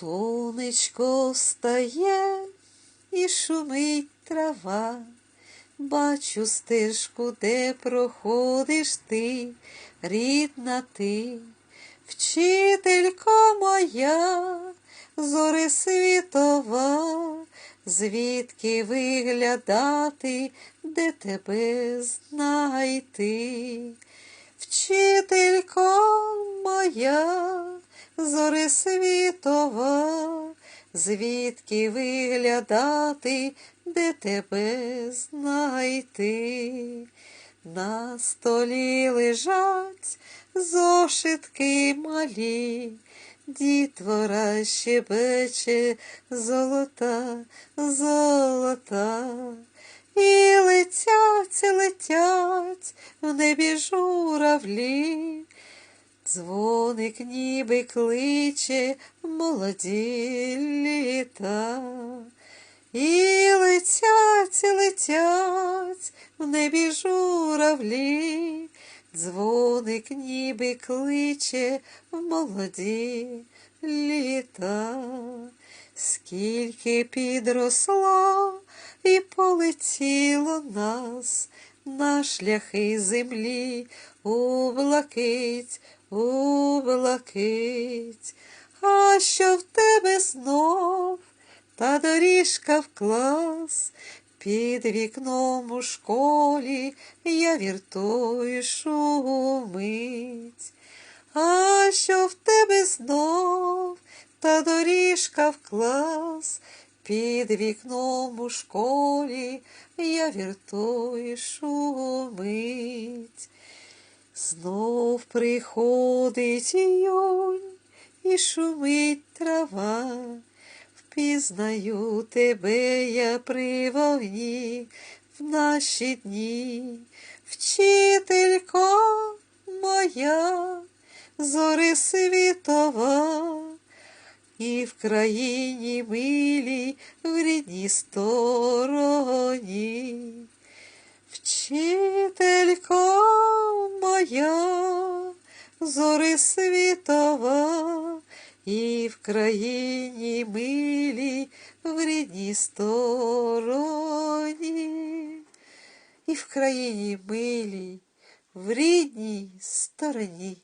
Сонечко встає і шумить трава. Бачу стежку, де проходиш ти, рідна ти, вчителько моя, зори світова, звідки виглядати, де тебе знайти. Вчителько моя, зори світова, звідки виглядати, де тебе знайти. На столі лежать зошитки малі, дітвора щебече золота, золота. Дзвоник ніби кличе молоді літа. І летять, летять в небі журавлі, Дзвоник ніби кличе молоді літа. Скільки підросла і полетіло нас на шляхи землі у блакить, у блакить, а що в тебе знов та доріжка в клас, під вікном у школі я віртою шумить, а що в тебе знов та доріжка в клас, під вікном у школі я віртою шумить. Знов приходить іюнь і шумить трава, впізнаю тебе я при вогні. В наші дні, вчителько моя, зори світова, і в країні милій в рідній стороні. Вчителько моя, зори світова, і в країні милій в рідній стороні, і в країні милій в рідній стороні.